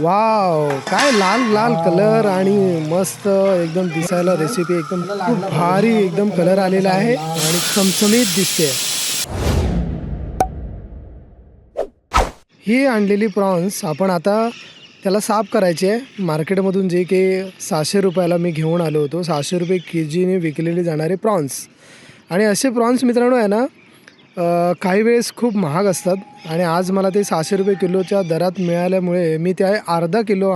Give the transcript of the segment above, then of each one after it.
Wow काय लाल लाल कलर आणि मस्त एकदम दिसायला रेसिपी एकदम खूप भारी एकदम कलर आलेला आहे आणि चमचमीत दिसते. ही आणलेली प्रॉन्स आपण आता त्याला साफ करायचे. आहे मार्केटमधून जे की सहाशे रुपयाला मी घेऊन आलो होतो सहाशे रुपये के जीने विकलेले जाणारे प्रॉन्स आणि असे प्रॉन्स मित्रांनो आहे ना काही वेळेस खूप महाग असतात आणि आज मला ते सहाशे रुपये किलोच्या दरात मिळाल्यामुळे मी त्या अर्धा किलो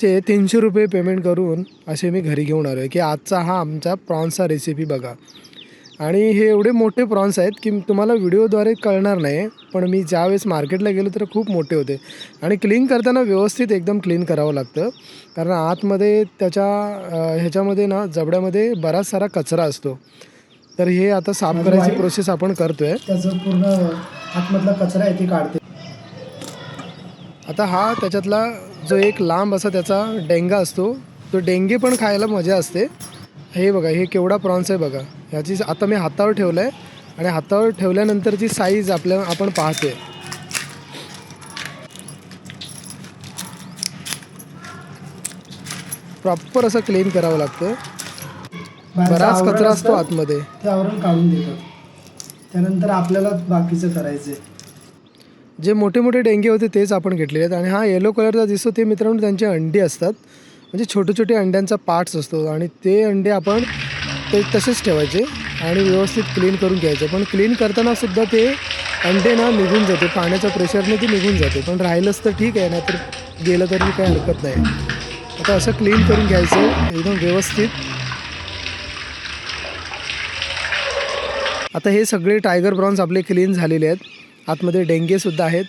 चे तीनशे रुपये पेमेंट करून असे मी घरी घेऊन आलो आहे की आजचा हा आमचा प्रॉन्सचा रेसिपी बघा. आणि हे एवढे मोठे प्रॉन्स आहेत की तुम्हाला व्हिडिओद्वारे कळणार नाही पण मी ज्यावेळेस मार्केटला गेलो तर खूप मोठे होते. आणि क्लीन करताना व्यवस्थित एकदम क्लीन करावं लागतं. कारण आतमध्ये त्याच्या ह्याच्यामध्ये ना जबड्यामध्ये बराच सारा कचरा असतो. तर हे आता साफ करायची प्रोसेस आपण करतोय. त्याचं पूर्ण आतमधला कचरा आहे ते काढते. आता हा त्याच्यातला जो एक लांब असा त्याचा डेंगा असतो तो डेंगे पण खायला मजा असते. हे बघा हे केवढा प्रॉन्स आहे बघा. ह्याची आता मी हातावर ठेवलं आहे आणि हातावर ठेवल्यानंतरची साईज आपल्या आपण पाहतोय. प्रॉपर असं क्लीन करावं लागतं. बराच कचरा असतो आतमध्ये. ते आवरण काढून देतात. त्यानंतर आपल्याला बाकीचं करायचं जे मोठे मोठे डेंगे होते तेच आपण घेतलेले आहेत. आणि हा येलो कलरचा दिसतो ते मित्रांनो त्यांचे अंडी असतात. म्हणजे छोटे छोटे अंड्यांचा पार्ट्स असतो. आणि ते अंडे आपण ते तसेच ठेवायचे आणि व्यवस्थित क्लीन करून घ्यायचे. पण क्लीन करताना सुद्धा ते अंडे ना निघून जाते. पाण्याच्या प्रेशरने ते निघून जाते. पण राहिलंच तर ठीक आहे नाहीतर गेलं तरी काही हरकत नाही. आता असं क्लीन करून घ्यायचं एकदम व्यवस्थित. आता हे सगळे टायगर प्रॉन्स आपले क्लीन झालेले आहेत. आतमध्ये डेंगेसुद्धा आहेत.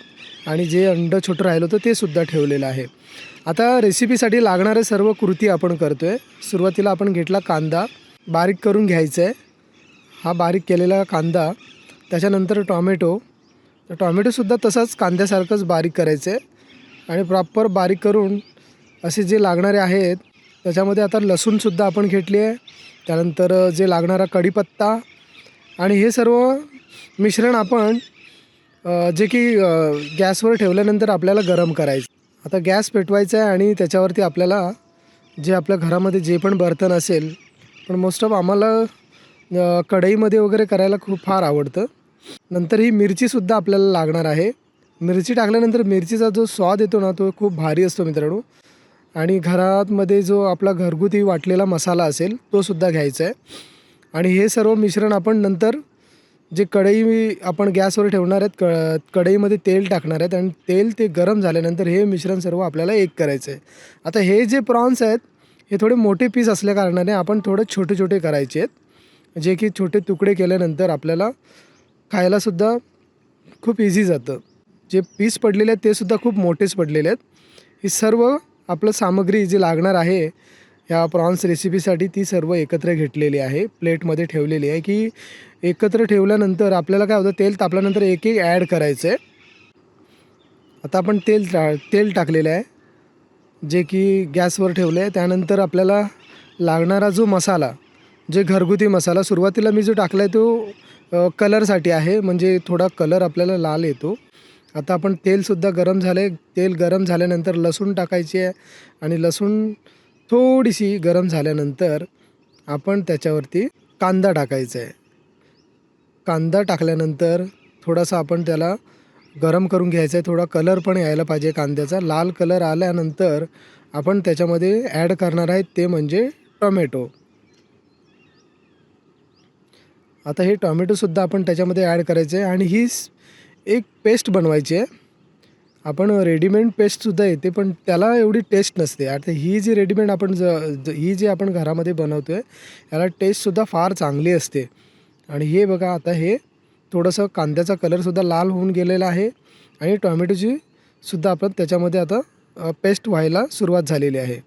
आणि जे अंड छोटं राहिलं होतं ते सुद्धा ठेवलेलं आहे. आता रेसिपीसाठी लागणारे सर्व कृती आपण करतो आहे सुरुवातीला आपण घेतला कांदा. बारीक करून घ्यायचा आहे हा बारीक केलेला कांदा. त्याच्यानंतर टॉमॅटो. तर टॉमॅटोसुद्धा तसाच कांद्यासारखंच बारीक करायचं आहे आणि प्रॉपर बारीक करून असे जे लागणारे आहेत त्याच्यामध्ये आता लसूणसुद्धा आपण घेतली आहे. त्यानंतर जे लागणारा कढीपत्ता. आणि हे सर्व मिश्रण आपण जे की गॅसवर ठेवल्यानंतर आपल्याला गरम करायचं. आता गॅस पेटवायचा आहे आणि त्याच्यावरती आपल्याला जे आपल्या घरामध्ये जे पण बर्तन असेल पण मोस्ट ऑफ आम्हाला कढईमध्ये वगैरे करायला खूप फार आवडतं. नंतर ही मिरचीसुद्धा आपल्याला लागणार आहे. मिरची टाकल्यानंतर मिरचीचा जो स्वाद येतो ना तो खूप भारी असतो मित्रांनो. आणि घरामध्ये जो आपला घरगुती वाटलेला मसाला असेल तोसुद्धा घ्यायचा आहे. आणि हे सर्व मिश्रण आपण नंतर जे कढई आपण गॅसवर ठेवणार आहेत क कढईमध्ये तेल टाकणार आहेत आणि तेल ते गरम झाल्यानंतर हे मिश्रण सर्व आपल्याला एक करायचं आहे आता हे जे प्रॉन्स आहेत हे थोडे मोठे पीस असल्या कारणाने आपण थोडे छोटे छोटे करायचे आहेत. जे की छोटे तुकडे केल्यानंतर आपल्याला खायलासुद्धा खूप इझी जातं. जे पीस पडलेले आहेत ते सुद्धा खूप मोठेच पडलेले आहेत. ही सर्व आपलं सामग्री जी लागणार आहे ह्या प्रॉन्स रेसिपीसाठी ती सर्व एकत्र घेतलेली आहे. प्लेटमध्ये ठेवलेली आहे की एकत्र ठेवल्यानंतर आपल्याला काय होतं तेल तापल्यानंतर एक एक ॲड करायचं आहे आता आपण तेल टा तेल टाकलेलं आहे. जे की गॅसवर ठेवलं आहे त्यानंतर आपल्याला लागणारा जो मसाला जे घरगुती मसाला सुरुवातीला मी जो टाकला आहे तो कलरसाठी आहे. म्हणजे थोडा कलर आपल्याला लाल येतो. आता आपण तेलसुद्धा गरम झालं आहे तेल गरम झाल्यानंतर लसूण टाकायची आहे. आणि लसूण थोडीशी गरम झाल्यानंतर आपण त्याच्यावरती कांदा टाकायचा आहे. कांदा टाकल्यानंतर थोडासा आपण त्याला गरम करून घ्यायचा आहे. थोडा कलर पण यायला पाहिजे कांद्याचा. लाल कलर आल्यानंतर आपण त्याच्यामध्ये ॲड करणार आहे ते म्हणजे टोमॅटो. आता हे टॉमॅटोसुद्धा आपण त्याच्यामध्ये ॲड करायचे आहे आणि ही एक पेस्ट बनवायची आहे. आपण रेडीमेड पेस्टसुद्धा येते पण त्याला एवढी टेस्ट नसते. आता ही जी रेडीमेड आपण ज ज- ही जी आपण घरामध्ये बनवतो आहे याला टेस्टसुद्धा फार चांगली असते. आणि हे बघा आता हे थोडंसं कांद्याचा कलरसुद्धा लाल होऊन गेलेला आहे आणि टॉमॅटोची सुद्धा आपण त्याच्यामध्ये आता पेस्ट व्हायला सुरुवात झालेली आहे.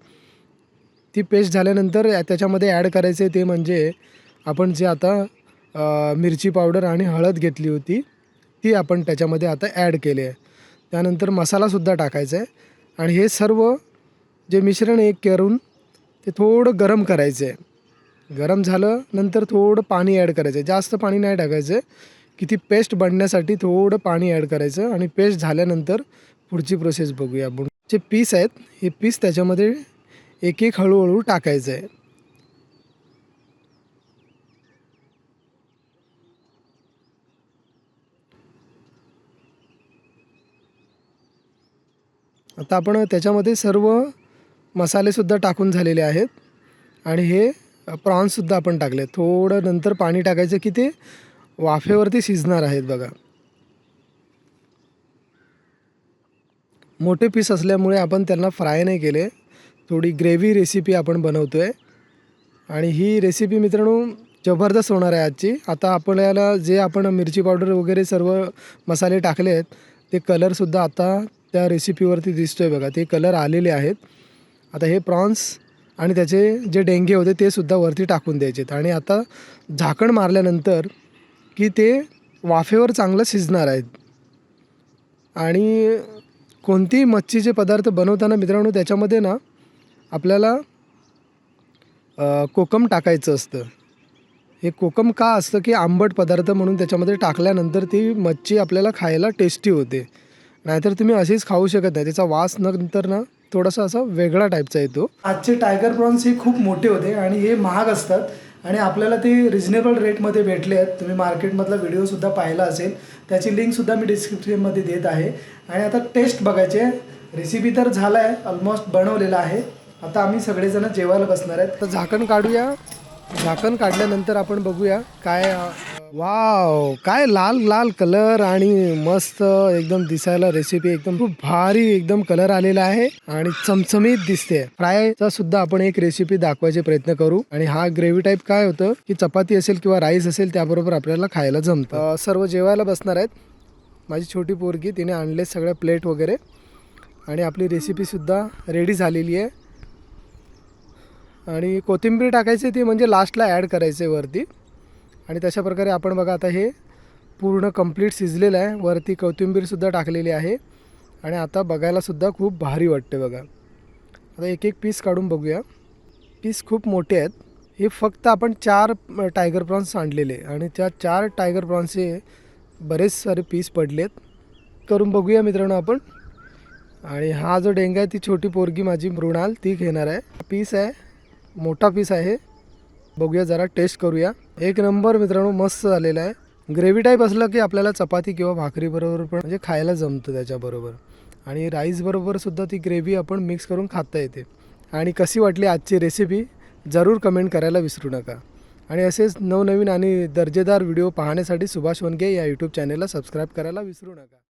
ती पेस्ट झाल्यानंतर त्याच्यामध्ये ॲड करायचे ते म्हणजे आपण जे आता मिरची पावडर आणि हळद घेतली होती ती आपण त्याच्यामध्ये आता ॲड केली आहे. त्यानंतर मसालासुद्धा टाकायचा आहे. आणि हे सर्व जे मिश्रण एक करून ते थोडं गरम करायचं आहे. गरम झालं नंतर थोडं पाणी ॲड करायचं आहे. जास्त पाणी नाही टाकायचं. की ती पेस्ट बनण्यासाठी थोडं पाणी ॲड करायचं आणि पेस्ट झाल्यानंतर पुढची प्रोसेस बघूया. आपण जे पीस आहेत. हे पीस त्याच्यामध्ये एक एक हळूहळू टाकायचं आहे. आता आपण त्याच्यामध्ये सर्व मसालेसुद्धा टाकून झालेले आहेत. आणि हे प्रॉन्ससुद्धा आपण टाकले थोडं नंतर पाणी टाकायचं की ते वाफेवरती शिजणार आहेत बघा. मोठे पीस असल्यामुळे आपण त्यांना फ्राय नाही केले. थोडी ग्रेव्ही रेसिपी आपण बनवतो आहे आणि ही रेसिपी मित्रांनो जबरदस्त होणार आहे आजची. आता आपल्याला जे आपण मिरची पावडर वगैरे सर्व मसाले टाकले आहेत ते कलरसुद्धा आता त्या रेसिपीवरती दिसतो आहे बघा. ते कलर आलेले आहेत. आता हे प्रॉन्स आणि त्याचे जे डेंगे होते ते सुद्धा वरती टाकून द्यायचेत. आणि आता झाकण मारल्यानंतर की ते वाफेवर चांगलं शिजणार आहेत. आणि कोणतीही मच्छीचे पदार्थ बनवताना मित्रांनो त्याच्यामध्ये ना आपल्याला कोकम टाकायचं असतं. हे कोकम का असतं की आंबट पदार्थ म्हणून त्याच्यामध्ये टाकल्यानंतर ती मच्छी आपल्याला खायला टेस्टी होते. नाहीतर तुम्ही अशीच खाऊ शकत नाही. त्याचा वास नंतर ना थोडासा असा वेगळा टाईपचा येतो. आजचे टायगर प्रॉन्स हे खूप मोठे होते आणि हे महाग असतात. आणि आपल्याला ते रिजनेबल रेटमध्ये भेटले आहेत. तुम्ही मार्केटमधला व्हिडिओसुद्धा पाहिला असेल. त्याची लिंकसुद्धा मी डिस्क्रिप्शनमध्ये देत आहे. आणि आता टेस्ट बघायची. आहे रेसिपी तर झाला आहे ऑलमोस्ट बनवलेला आहे. आता आम्ही सगळेजण जेवायला बसणार आहेत. तर झाकण काढूया. झाकण काढल्यानंतर आपण बघूया काय वाव काय लाल लाल कलर आणि मस्त एकदम दिसायला रेसिपी एकदम खूप भारी एकदम कलर आलेला आहे आणि चमचमीत दिसते. फ्रायचा सुद्धा आपण एक रेसिपी दाखवायचे प्रयत्न करू. आणि हा ग्रेव्ही टाईप काय होतं? की चपाती असेल किंवा राईस असेल त्याबरोबर आपल्याला खायला जमतं. सर्व जेवायला बसणार आहेत. माझी छोटी पोरगी तिने आणले सगळ्या प्लेट वगैरे. आणि आपली रेसिपीसुद्धा रेडी झालेली आहे. आणि कोथिंबीर टाकायची ती म्हणजे लास्टला ॲड करायचे वरती. आणि तशा प्रकारे आपण बघा आता हे पूर्ण कंप्लीट शिजलेलं आहे. वरती कोथिंबीरसुद्धा टाकलेली आहे. आणि आता बघायलासुद्धा खूप भारी वाटते बघा. आता एक एक पीस काढून बघूया. पीस खूप मोठे आहेत. हे फक्त आपण चार टायगर प्रॉन्स आणलेले. आणि त्या चार टायगर प्रॉन्सचे बरेच सारे पीस पडलेत. करून बघूया मित्रांनो आपण. आणि हा जो डेंगा आहे ती छोटी पोरगी माझी मृणाल ती घेणार आहे. पीस आहे. मोठा पीस आहे. बघूया जरा टेस्ट करूया. एक नंबर मित्रांनो मस्त झालेला आहे. ग्रेव्ही टाईप असलं की आपल्याला चपाती किंवा भाकरीबरोबर पण म्हणजे खायला जमतं त्याच्याबरोबर आणि राईसबरोबरसुद्धा ती ग्रेव्ही आपण मिक्स करून खाता येते. आणि कशी वाटली आजची रेसिपी जरूर कमेंट करायला विसरू नका. आणि असेच नवनवीन आणि दर्जेदार व्हिडिओ पाहण्यासाठी सुभाष वनगे या यूट्यूब चॅनेलला सबस्क्राईब करायला विसरू नका.